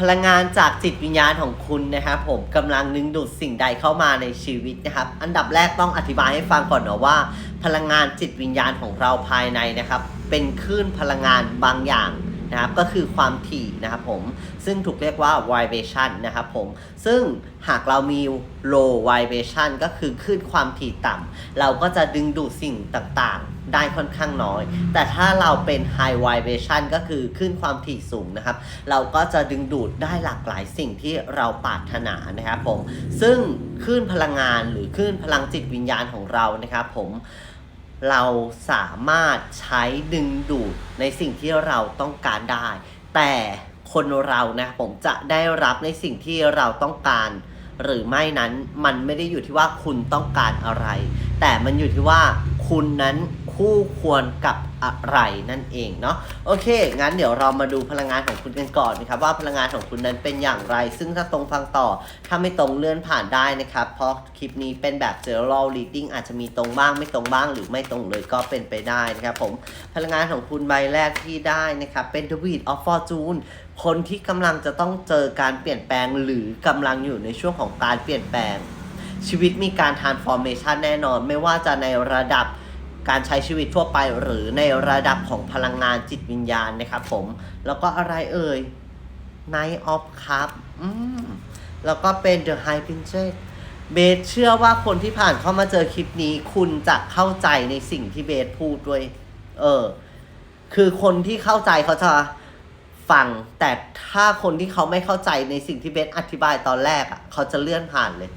พลังงานจากจิตวิญญาณของคุณนะครับผมกำลังดึงดูดสิ่งใดเข้ามาในชีวิตนะครับ อันดับแรกต้องอธิบายให้ฟังก่อนเนาะว่า พลังงานจิตวิญญาณของเราภายในนะครับ เป็นคลื่นพลังงานบางอย่างนะครับก็คือความถี่นะครับผมซึ่งถูกเรียกว่า vibration นะครับผมซึ่งหากเรามี low vibration ก็คือคลื่นความถี่ต่ำเราก็จะดึงดูดสิ่งต่าง ได้ค่อนข้างน้อย แต่ถ้าเราเป็น high vibration ก็คือคลื่นความถี่สูงนะครับ เราก็จะดึงดูดได้หลากหลายสิ่งที่เราปรารถนานะครับผม ซึ่งคลื่นพลังงานหรือคลื่นพลังจิตวิญญาณของเรานะครับผมเราสามารถใช้ดึงดูดในสิ่งที่เราต้องการได้ แต่คนเรานะผมจะได้รับในสิ่งที่เราต้องการ หรือไม่นั้นมันไม่ได้อยู่ที่ว่าคุณต้องการอะไร แต่มันอยู่ที่ว่าคุณนั้น คู่ควรกับอะไรนั่นเองเนาะโอเค งั้นเดี๋ยวเรามาดูพลังงานของคุณกันก่อนนะครับว่าพลังงานของคุณนั้นเป็นอย่างไร ซึ่งถ้าตรงฟังต่อ ถ้าไม่ตรงเลื่อนผ่านได้นะครับ เพราะคลิปนี้เป็นแบบ general reading อาจจะมีตรงบ้างไม่ตรงบ้าง หรือไม่ตรงเลยก็เป็นไปได้นะครับผมพลังงานของคุณใบแรกที่ได้นะครับเป็น The Wheel of Fortune คนที่กำลังจะต้องเจอการเปลี่ยนแปลงหรือกำลังอยู่ในช่วงของการเปลี่ยนแปลง ชีวิตมีการ transformation แน่นอน ไม่ว่าจะในระดับ การใช้ชีวิตทั่วไปหรือในระดับของพลังงานจิตวิญญาณนะครับผม แล้วก็อะไรเอ่ย Night of Cup อืมแล้วก็เป็น The High Princess เบสเชื่อว่าคนที่ผ่านเข้ามาเจอคลิปนี้ คุณจะเข้าใจในสิ่งที่เบสพูดด้วย เออ คือคนที่เข้าใจเขาจะฟัง แต่ถ้าคนที่เขาไม่เข้าใจในสิ่งที่เบสอธิบายตอนแรกอะ่ะ เขาจะเลื่อนผ่านเลย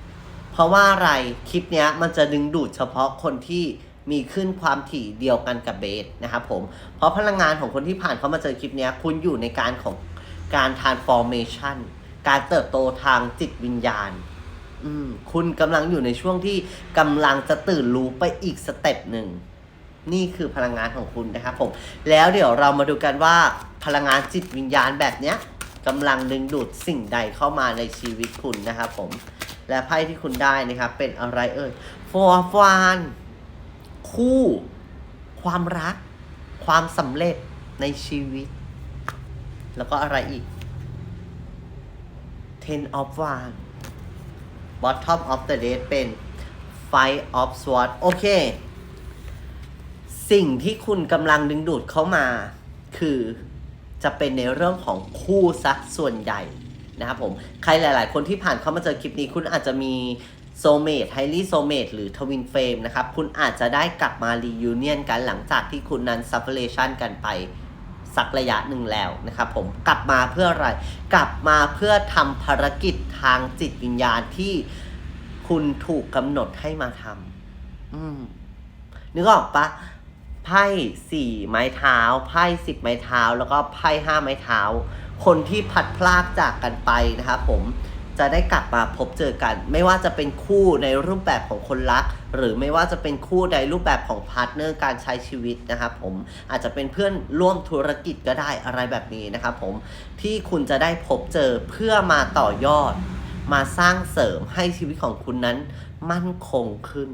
เพราะว่าอะไร คลิปเนี้ย มันจะดึงดูดเฉพาะคนที่ มีขึ้นความถี่เดียวกันกับเบสนะครับผม เพราะพลังงานของคนที่ผ่านเข้ามาเจอคลิปนี้คุณอยู่ในการของการ transformation การเติบโตทางจิตวิญญาณ คุณกำลังอยู่ในช่วงที่กำลังจะตื่นรู้ไปอีกสเต็ปหนึ่ง นี่คือพลังงานของคุณนะครับผม แล้วเดี๋ยวเรามาดูกันว่าพลังงานจิตวิญญาณแบบเนี้ยกำลังดึงดูดสิ่งใดเข้ามาในชีวิตคุณนะครับผม และไพ่ที่คุณได้นะครับเป็นอะไรเอ่ย for fun คู่ ความรัก ความสำเร็จในชีวิต แล้วก็อะไรอีก ten of wands bottom of the deck เป็น five of swords โอเค สิ่งที่คุณกำลังดึงดูดเข้ามา คือจะเป็นในเรื่องของคู่ซักส่วนใหญ่นะครับผม ใครหลาย ๆ คนที่ผ่านเข้ามาเจอคลิปนี้คุณอาจจะมี โซเมทไฮลี่โซเมทหรือทวินเฟมนะครับ คุณอาจจะได้กลับมารียูเนียนกันหลังจากที่คุณนั้นซัฟเฟเลชันกันไปสักระยะหนึ่งแล้วนะครับผมกลับมาเพื่ออะไร กลับมาเพื่อทำภารกิจทางจิตวิญญาณที่คุณถูกกำหนดให้มาทำอืมนึกออกปะไพ่สี่ไม้เท้าไพ่สิบไม้เท้า แล้วก็ไพ่ห้าไม้เท้า คนที่พัดพลากจากกันไปนะครับผม จะได้กลับมาพบเจอกัน ไม่ว่าจะเป็นคู่ในรูปแบบของคนรัก หรือไม่ว่าจะเป็นคู่ในรูปแบบของพาร์ทเนอร์การใช้ชีวิตนะครับผมอาจจะเป็นเพื่อนร่วมธุรกิจก็ได้อะไรแบบนี้นะครับผมที่คุณจะได้พบเจอเพื่อมาต่อยอด มาสร้างเสริมให้ชีวิตของคุณนั้น มั่นคงขึ้น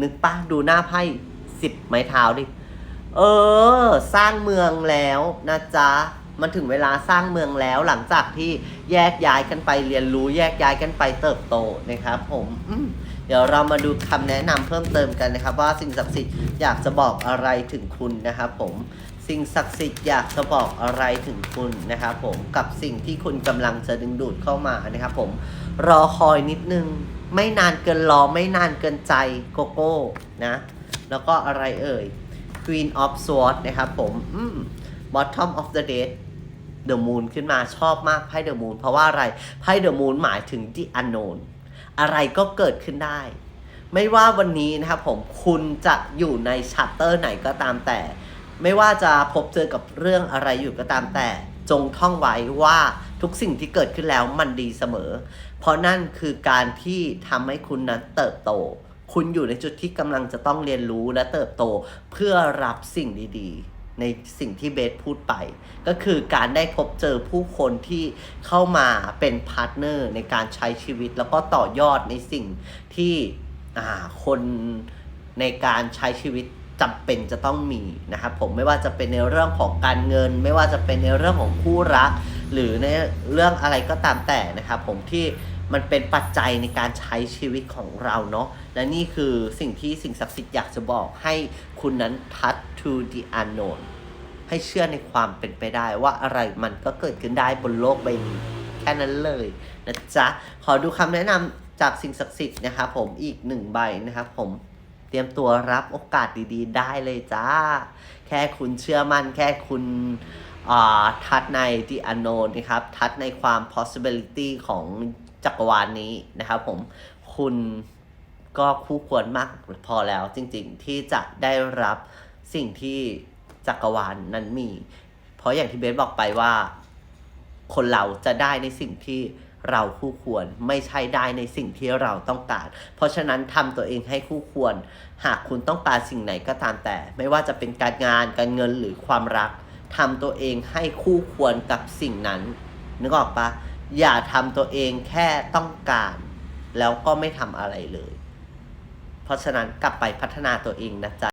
นึกปะดูหน้าไพ่สิบไม้เท้าดิเออ สร้างเมืองแล้วนะจ๊ะ มันถึงเวลาสร้างเมืองแล้วหลังจากที่แยกย้ายกันไปเรียนรู้แยกย้ายกันไปเติบโตนะครับ ผมมเดี๋ยวเรามาดูคำแนะนำเพิ่มเติมกันนะครับ ว่าสิ่งศักดิ์สิทธิ์อยากจะบอกอะไรถึงคุณนะครับ ผมสิ่งศักดิ์สิทธิ์อยากจะบอกอะไรถึงคุณนะครับผมกับสิ่งที่คุณกำลังจะดึงดูดเข้ามานะครับ ผมรอคอยนิดนึง ไม่นานเกินรอไม่นานเกินใจโกโก้นะแล้วก็อะไรเอ่ย Queen of Swords นะครับผมม Bottom of the Dead The Moon ขึ้นมาชอบมากไพ่ The Moon เพราะว่าอะไรไพ่ The Moon หมายถึง The Unknown อะไรก็เกิดขึ้นได้ ไม่ว่าวันนี้นะครับผมคุณจะอยู่ในชัตเตอร์ไหนก็ตามแต่ ไม่ว่าจะพบเจอกับเรื่องอะไรอยู่ก็ตามแต่ จงท่องไว้ว่าทุกสิ่งที่เกิดขึ้นแล้วมันดีเสมอ เพราะนั่นคือการที่ทำให้คุณนั้นเติบโต คุณอยู่ในจุดที่กำลังจะต้องเรียนรู้และเติบโตเพื่อรับสิ่งดี ๆ ในสิ่งที่เบสพูดไป ก็คือการได้พบเจอผู้คนที่เข้ามาเป็นพาร์ทเนอร์ในการใช้ชีวิต แล้วก็ต่อยอดในสิ่งที่คนในการใช้ชีวิตจำเป็นจะต้องมีนะครับผมไม่ว่าจะเป็นในเรื่องของการเงิน ไม่ว่าจะเป็นในเรื่องของคู่รัก หรือในเรื่องอะไรก็ตามแต่นะครับผมที่ มันเป็นปัจจัยในการใช้ชีวิตของเราเนาะและนี่คือสิ่งที่สิ่งศักดิ์สิทธิ์อยากจะบอกให้คุณนั้น touch to the unknown ให้เชื่อในความเป็นไปได้ว่าอะไรมันก็เกิดขึ้นได้บนโลกใบนี้แค่นั้นเลยนะจ๊ะ ขอดูคำแนะนำจากสิ่งศักดิ์สิทธิ์นะครับผมอีกหนึ่งใบนะครับผมเตรียมตัวรับโอกาสดีๆ ได้เลยจ้า แค่คุณเชื่อมั่น แค่คุณอ่าทัดใน the unknown นะครับ ทัดในความ possibility ของ จักรวาลนนี้นะครับผมคุณก็คู่ควรมากพอแล้วจริงๆ ที่จะได้รับสิ่งที่จักรวาลนนั้นมี เพราะอย่างที่เบสบอกไปว่า คนเราจะได้ในสิ่งที่เราคู่ควรไม่ใช่ได้ในสิ่งที่เราต้องการ เพราะฉะนั้นทำตัวเองให้คู่ควร หากคุณต้องการสิ่งไหนก็ตามแต่ ไม่ว่าจะเป็นการงานการเงินหรือความรักทำตัวเองให้คู่ควรกับสิ่งนั้นนึกออกปะ อย่าทำตัวเองแค่ต้องการ แล้วก็ไม่ทำอะไรเลย เพราะฉะนั้นกลับไปพัฒนาตัวเองนะจ๊ะ